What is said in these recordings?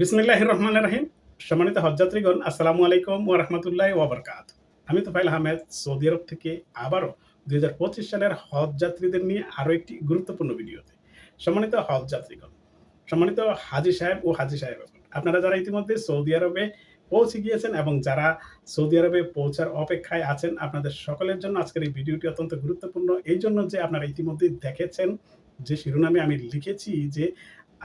বিসমিল্লাহ রহমান রাহিম সম্মানিত হজযাত্রীগণ, আসসালামু আলাইকুম ও রহমতুল্লাহ ওবরকাত আমি তোফাইল আহমেদ, সৌদি আরব থেকে আবারও দুই হাজার পঁচিশ সালের হজযাত্রীদের নিয়ে আরও একটি গুরুত্বপূর্ণ ভিডিওতে সম্মানিত হজযাত্রীগণ, সম্মানিত হাজি সাহেব ও হাজি সাহেব আপনারা যারা ইতিমধ্যে সৌদি আরবে পৌঁছে গিয়েছেন এবং যারা সৌদি আরবে পৌঁছার অপেক্ষায় আছেন, আপনাদের সকলের জন্য আজকের এই ভিডিওটি অত্যন্ত গুরুত্বপূর্ণ। এই জন্য যে আপনারা ইতিমধ্যে দেখেছেন যে শিরোনামে আমি লিখেছি যে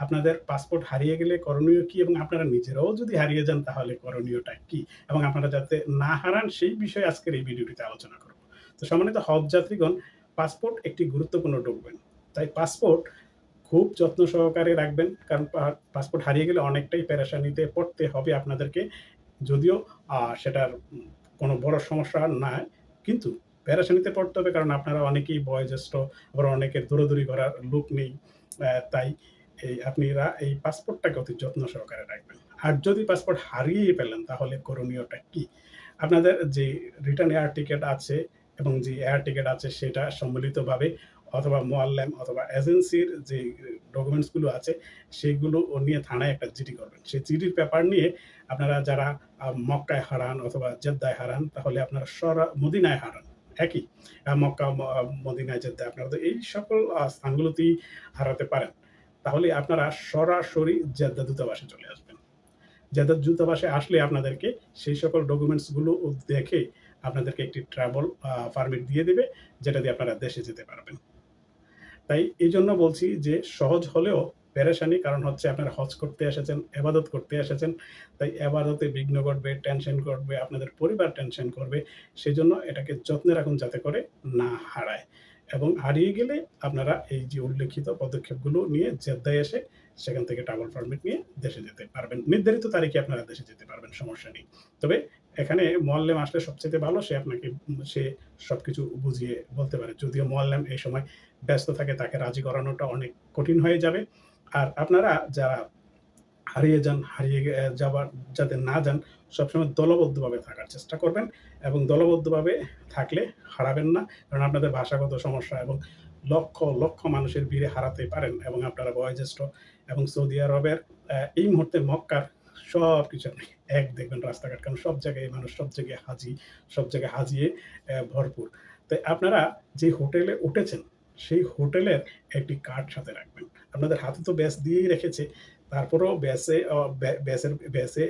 আপনাদের পাসপোর্ট হারিয়ে গেলে করণীয় কি এবং আপনারা নিজেরাও যদি হারিয়ে যান তাহলে করণীয়টা কি? এবং আপনারা যাতে না হারান সেই বিষয়ে আজকের এই ভিডিওটিতে আলোচনা করব। তো সম্মানিত হজ যাত্রীগণ পাসপোর্ট একটি গুরুত্বপূর্ণ ডকুমেন্ট তাই পাসপোর্ট খুব যত্ন সহকারে রাখবেন, কারণ পাসপোর্ট হারিয়ে গেলে অনেকটাই প্যারাসানিতে পড়তে হবে আপনাদেরকে। যদিও সেটার কোনো বড় সমস্যা না কিন্তু প্যারাসানিতে পড়তে হবে কারণ আপনারা অনেকেই বয়োজ্যেষ্ঠ, আবার অনেকের দৌড়দৌড়ি করার লোক নেই। তাই এই আপনারা এই পাসপোর্টটাকে অতি যত্ন সহকারে রাখবেন। আর যদি পাসপোর্ট হারিয়ে ফেলেন, তাহলে করণীয়টা কি? আপনাদের যে রিটার্ন এয়ার টিকিট আছে এবং যে এয়ার টিকিট আছে, সেটা সম্মিলিতভাবে অথবা মোয়াল্লাম অথবা এজেন্সির যে ডকুমেন্টসগুলো আছে সেইগুলো নিয়ে থানায় একটা জিডি করবেন। সেই জিডির পেপার নিয়ে আপনারা যারা মক্কায় হারান অথবা জেদ্দায় হারান, তাহলে আপনারা সরা, মদিনায় হারান। একই? মক্কা মদিনায়, জেদ্দায়। আপনারা তো এই সকল স্থানগুলোতেই হারাতে পারেন। তাহলে আপনারা সরাসরি জেদ্দা দূতাবাসে চলে আসবেন। জেদ্দা দূতাবাসে আসলে আপনাদেরকে সেই সকল ডকুমেন্টসগুলো দেখে আপনাদেরকে একটি ট্রাভেল পারমিট দিয়ে দেবে, যেটা দিয়ে আপনারা দেশে যেতে পারবেন। তাই এই জন্য বলছি যে সহজ হলেও পেরেশানি, কারণ হচ্ছে আপনারা হজ করতে এসেছেন, এবাদত করতে এসেছেন, তাই এবাদতে বিঘ্ন ঘটবে টেনশন করবে আপনাদের পরিবার টেনশন করবে সেই জন্য এটাকে যত্নে রাখুন যাতে করে না হারায়। এবং হারিয়ে গেলে আপনারা এই যে উল্লেখিত পদক্ষেপগুলো নিয়ে জেদ্দায় এসে সেখান থেকে ট্রাভেল পারমিট নিয়ে দেশে যেতে পারবেন। নির্ধারিত তারিখে আপনারা দেশে যেতে পারবেন, সমস্যা নেই। তবে এখানে মোয়াল্লেম আসলে সবচেয়ে ভালো, সে আপনাকে, সে সব কিছু বুঝিয়ে বলতে পারে। যদিও মোয়াল্লেম এই সময় ব্যস্ত থাকে, তাকে রাজি করানোটা অনেক কঠিন হয়ে যাবে। আর আপনারা যারা হারিয়ে যান, হারিয়ে যাবার, যাতে না যান, সবসময় দলবদ্ধভাবে থাকার চেষ্টা করবেন এবং দলবদ্ধভাবে থাকলে হারাবেন না। কারণ আপনাদের ভাষাগত সমস্যা এবং লক্ষ লক্ষ মানুষের ভিড়ে হারাতে পারেন এবং আপনারা বয়োজ্যেষ্ঠ এবং সৌদি আরবের এই মুহূর্তে মক্কার সব কিছু আপনি এক দেখবেন রাস্তাঘাট। কারণ সব জায়গায় মানুষ সব জায়গায় হাজি, সব জায়গায় হাজিয়ে ভরপুর। তাই আপনারা যে হোটেলে উঠেছেন, সেই হোটেলের একটি কার্ড সাথে রাখবেন। আপনাদের হাতে তো ব্যাস দিয়েই রেখেছে তারপরেও ব্যাসে ব্যাসের, ব্যাসে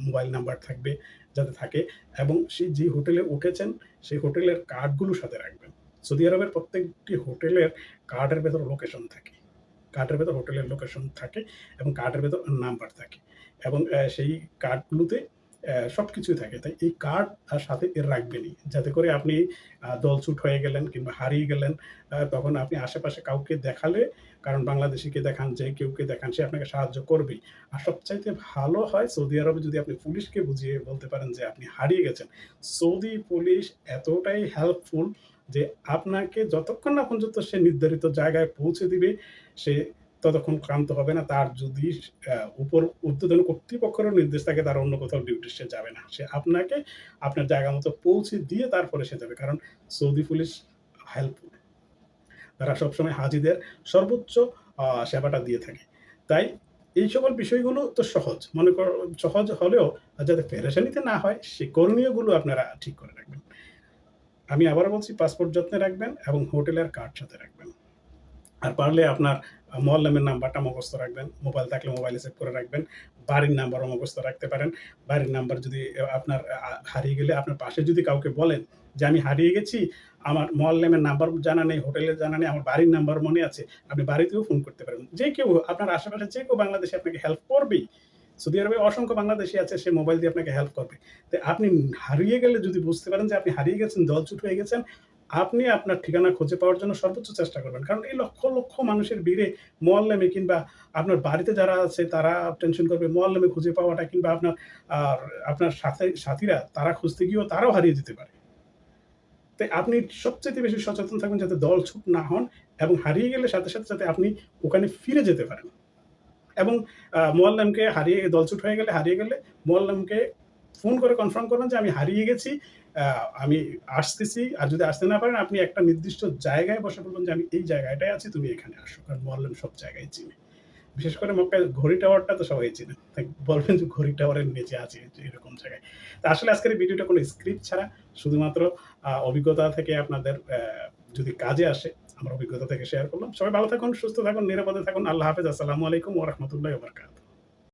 মোবাইল নাম্বার থাকবে, যাতে থাকে। এবং সেই যে হোটেলে উঠেছেন, সেই হোটেলের কার্ডগুলো সাথে রাখবেন। সৌদি আরবের প্রত্যেকটি হোটেলের কার্ডের ভেতর লোকেশন থাকে। কার্ডের ভেতর হোটেলের লোকেশন থাকে এবং কার্ডের ভেতর নাম্বার থাকে। এবং সেই কার্ডগুলোতে সব কিছুই থাকে। তাই এই কার্ড আর সাথে এর রাখবেনই। যাতে করে আপনি দলছুট হয়ে গেলেন কিংবা হারিয়ে গেলেন তখন আপনি আশেপাশে কাউকে দেখালে, কারণ বাংলাদেশিকে দেখান যে কেউকে দেখান সে আপনাকে সাহায্য করবেই। আর সবচাইতে ভালো হয় সৌদি আরবে যদি আপনি পুলিশকে বুঝিয়ে বলতে পারেন যে, আপনি হারিয়ে গেছেন। সৌদি পুলিশ এতটাই হেল্পফুল যে, আপনাকে যতক্ষণ না পর্যন্ত সে নির্ধারিত জায়গায় পৌঁছে দিবে, সে ততক্ষণ ক্লান্ত হবে না, তার যদি উপর ঊর্ধ্বতন কর্তৃপক্ষেরও নির্দেশ থাকে, তার অন্য কোথাও ডিউটি সে যাবে না। সে আপনাকে আপনার জায়গা মতো পৌঁছে দিয়ে তারপরে সে যাবে, কারণ সৌদি পুলিশ হেল্পফুল তারা সবসময় হাজিদের সর্বোচ্চ সেবাটা দিয়ে থাকে। তাই এই সকল বিষয়গুলো তো সহজ। মনে কর, সহজ হলেও যাতে পেরেশানিতে না হয়, সে করণীয়গুলো আপনারা ঠিক করে রাখবেন। আমি আবার বলছি পাসপোর্ট যত্নে রাখবেন এবং হোটেলের কার্ড সাথে রাখবেন। আর পারলে আপনার মোয়াল্লামের নাম্বারটা মুখস্থ রাখবেন, মোবাইল থাকলে মোবাইলে সেভ করে রাখবেন, বাড়ির নাম্বারও মুখস্থ রাখতে পারেন। বাড়ির নাম্বার যদি আপনার হারিয়ে গেলে আপনার পাশে যদি কাউকে বলেন যে আমি হারিয়ে গেছি, আমার মোয়াল্লামের নাম্বার জানা নেই, হোটেলের জানা নেই, আমার বাড়ির নাম্বার মনে আছে, আপনি বাড়িতেও ফোন করতে পারেন। যে কেউ, আপনার আশেপাশে যে কেউ বাংলাদেশে আপনাকে হেল্প করবেই। সৌদি আরবে অসংখ্য বাংলাদেশি আছে, সে মোবাইল দিয়ে আপনাকে হেল্প করবে। তো আপনি হারিয়ে গেলে যদি বুঝতে পারেন যে আপনি হারিয়ে গেছেন, দলছুট হয়ে গেছেন আপনি আপনার ঠিকানা খুঁজে পাওয়ার জন্য সর্বোচ্চ চেষ্টা করবেন। কারণ এই লক্ষ লক্ষ মানুষের ভিড়ে মোয়াল্লামে কিংবা আপনার বাড়িতে যারা আছে, তারা টেনশন করবে মোয়াল্লামে খুঁজে পাওয়াটা কিংবা আপনার আপনার সাথে, সাথীরা, তারা খুঁজতে গিয়েও তারাও হারিয়ে যেতে পারে। তাই আপনি সবচেয়ে বেশি সচেতন থাকবেন যাতে দল ছুট না হন এবং হারিয়ে গেলে সাথে সাথে যাতে আপনি ওখানে ফিরে যেতে পারেন। এবং মোয়াল্লামকে হারিয়ে দলছুট হয়ে গেলে হারিয়ে গেলে মোয়াল্লামকে ফোন করে কনফার্ম করবেন যে আমি হারিয়ে গেছি আমি আসতেছি আর যদি আসতে না পারেন আপনি একটা নির্দিষ্ট জায়গায় বসে বলবেন যে আমি এই জায়গাটায় আছি তুমি এখানে আসো কারণ মোয়াল্লাম সব জায়গায় চিনি বিশেষ করে মক্কায় ঘড়ি টাওয়ারটা তো সবাই চিনে। বলবেন যে ঘড়ি টাওয়ারের নিচে আছে এরকম জায়গায়। তা আসলে আজকের ভিডিওটা কোনো স্ক্রিপ্ট ছাড়া শুধুমাত্র অভিজ্ঞতা থেকে আপনাদের যদি কাজে আসে আমার অভিজ্ঞতা থেকে শেয়ার করলাম। সবাই ভালো থাকুন, সুস্থ থাকুন, নিরাপদে থাকুন। আল্লাহ হাফেজ। আসসালামু আলাইকুম ওয়া রাহমাতুল্লাহি ওয়া বারাকাতুহু।